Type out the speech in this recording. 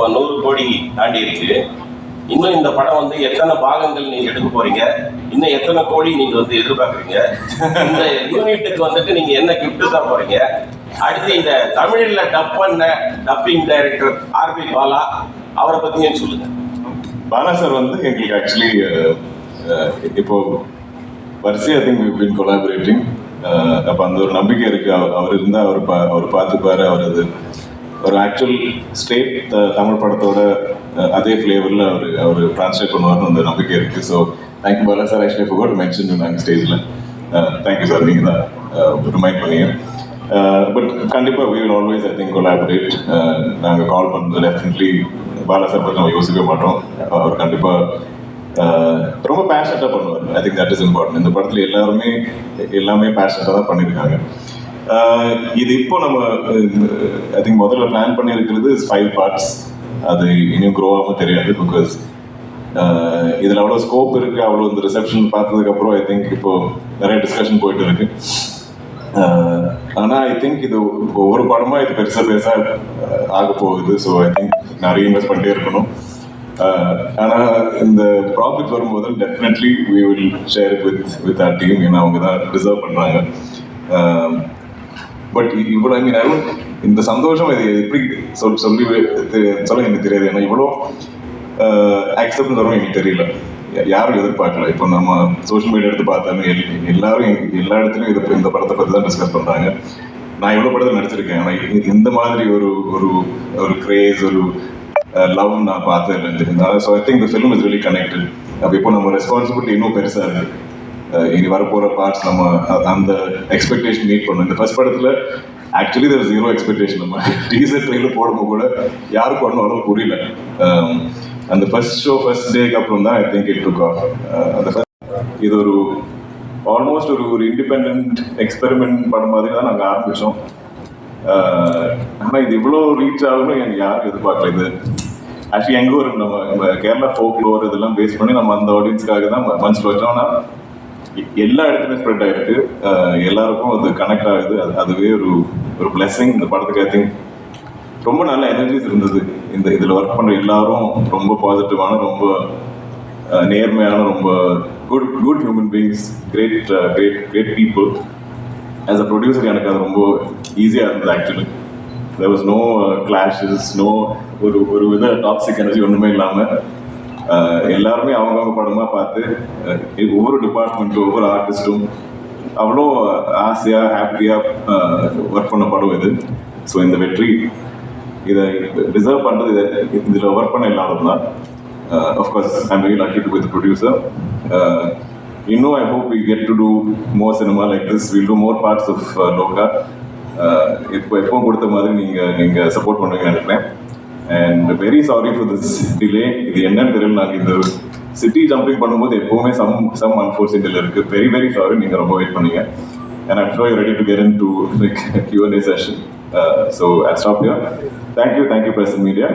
இப்போ நூறு கோடி தாண்டி இருக்கு இன்னும் இந்த படம் வந்து எத்தனை பாகங்கள் நீங்க எடுக்க போறீங்க? இன்னும் எத்தனை கோடி நீங்க வந்து எதிர்பார்க்குறீங்க? இந்த யூனிட்டுக்கு வந்துட்டு நீங்க என்ன கிஃப்ட் தான் போறீங்க? அடுத்து இந்த தமிழில் டப் பண்ண டப்பிங் டைரக்டர் ஆர்பி பாலா அவரை பத்தியும் சொல்லுங்க? பாலா சார் வந்து எங்களுக்கு ஆக்சுவலி இப்போ வரிசை ஐ திங்க் பின் கொலாபரேட்டிங் அப்போ அந்த ஒரு நம்பிக்கை இருக்கு. அவர் அவர் இருந்தால் அவர் பா அவர் பார்த்துப்பாரு அவர் அது ஒரு ஆக்சுவல் ஸ்டேட் தமிழ் படத்தோட அதே ஃப்ளேவரில் அவர் அவர் ட்ரான்ஸ்லேட் பண்ணுவார்னு அந்த நம்பிக்கை இருக்குது so thank you Bala sir actually forgot mention நாங்கள் ஸ்டேஜில் தேங்க்யூ சார் நீங்கள் தான் ரிமைண்ட் பண்ணீங்க. பட் கண்டிப்பாக we will always I think collaborate நாங்கள் கால் பண்ணுறது டெஃபினெட்லி பாலா சார் பற்றி நம்ம யோசிக்க மாட்டோம். அவர் கண்டிப்பாக ரொம்ப பேஷனட்டாக பண்ணுவார். I think that is important இந்த படத்தில் எல்லாருமே எல்லாமே பேஷனட்டாக தான் பண்ணியிருக்காங்க இது இப்போ நம்ம ஐ திங்க் முதல்ல பிளான் பண்ணியிருக்கிறது ஃபைவ் பார்ட்ஸ் அது இன்னும் க்ரோ ஆகும் தெரியாது பிகாஸ் இதில் அவ்வளோ ஸ்கோப் இருக்குது அவ்வளோ இந்த ரிசப்ஷன் பார்த்ததுக்கப்புறம் ஐ திங்க் இப்போ நிறைய டிஸ்கஷன் போயிட்டு இருக்கு. ஆனால் ஐ திங்க் இது ஒவ்வொரு படமா இது பெருசாக பெருசாக ஆக போகுது. ஸோ ஐ திங்க் நிறைய இன்வெஸ்ட் பண்ணிட்டே இருக்கணும். ஆனால் இந்த ப்ராஃபிட் வரும்போது definitely we will share with with our team ஏன்னா அவங்க தான் ரிசர்வ் பண்ணுறாங்க பட் இவ்வளோ ஐ மீன் ஐ இந்த சந்தோஷம் இது எப்படி சொல் சொல்லி சொல்ல எனக்கு தெரியாது. ஏன்னா இவ்வளோ ஆக்செப்ட் வரும் எனக்கு தெரியல. யாரும் எதிர்பார்க்கல. இப்போ நம்ம சோஷியல் மீடியா எடுத்து பார்த்தாலும் எல்லாரும் எல்லா இடத்துலையும் இது இந்த படத்தை பற்றி தான் டிஸ்கஸ் பண்ணுறாங்க நான் எவ்வளோ படத்தில் நடிச்சிருக்கேன். ஆனால் இந்த மாதிரி ஒரு ஒரு ஒரு கிரேஸ் ஒரு லவ் நான் பார்த்தது இல்லை so I think the film is really connected அப்போ இப்போ நம்ம ரெஸ்பான்சிபிலிட்டி இன்னும் பெருசாக இருக்குது இனி வரப்போகிற பார்ட்ஸ் நம்ம அந்த எக்ஸ்பெக்டேஷன் மீட் பண்ணணும். இந்த ஃபர்ஸ்ட் படத்தில் ஆக்சுவலி தர் ஜீரோ எக்ஸ்பெக்டேஷன் நம்ம டீசர் ட்ரெயிலர் போடும்போது கூட யாருக்கும் ஒன்றும் அளவு புரியல. அந்த ஃபர்ஸ்ட் ஷோ ஃபர்ஸ்ட் டேக்கு அப்புறம் தான் I think it took off அந்த இது ஒரு ஆல்மோஸ்ட் ஒரு ஒரு இண்டிபெண்ட் எக்ஸ்பெரிமெண்ட் படம் மாதிரி தான் நாங்கள் ஆரம்பித்தோம் ஆனால் இது இவ்வளோ ரீச் ஆகணும் எனக்கு யாரும் எதிர்பார்க்கல. இது ஆக்சுவலி எங்கே ஒரு நம்ம கேரளா ஃபோக் லோர் இதெல்லாம் பேஸ் பண்ணி நம்ம அந்த ஆடியன்ஸ்க்காக தான் மனசில் வச்சோம். ஆனால் எல்லா இடத்துலையும் ஸ்ப்ரெட் ஆகிருக்கு எல்லாருக்கும் அது கனெக்ட் ஆகுது. அது அதுவே ஒரு ஒரு பிளெஸிங் இந்த படத்துக்கு ஐ திங்க் ரொம்ப நல்ல எனர்ஜிஸ் இருந்தது. இந்த இதில் ஒர்க் பண்ணுற எல்லாரும் ரொம்ப பாசிட்டிவான ரொம்ப நேர்மையான ரொம்ப good good human beings great great great people as a producer எனக்கு அது ரொம்ப ஈஸியாக இருந்தது actually there was no clashes no ஒரு ஒரு வித டாக்ஸிக் எனர்ஜி ஒன்றுமே இல்லாமல் எல்லாருமே அவங்கவுங்க படமாக பார்த்து ஒவ்வொரு டிபார்ட்மெண்ட்டும் ஒவ்வொரு ஆர்டிஸ்ட்டும் அவ்வளோ ஆசையாக ஹாப்பியாக ஒர்க் பண்ண படம் இது. ஸோ இந்த வெற்றி இதை ரிசர்வ் பண்ணுறது இதை இதில் ஒர்க் பண்ண எல்லாரும் தான். Of course I'm very lucky to with producer இன்னும் I hope we get to do more cinema like this will do more parts of Loka இப்போ எப்போ கொடுத்த மாதிரி நீங்கள் நீங்கள் சப்போர்ட் பண்ணுவீங்கன்னு நினைக்கிறேன். And very sorry for this delay இது என்னன்னு தெரியல. நாங்கள் இந்த சிட்டி ஜம்பிங் பண்ணும்போது எப்பவுமே சம் சம் அன்ஃபோர்ச்சுனேட்டில் இருக்குது வெரி வெரி சாரி நீங்கள் ரொம்ப வெயிட் பண்ணீங்க. And I'm sure ready to get in to like Q and A session so so stop stop thank you thank you Prasan media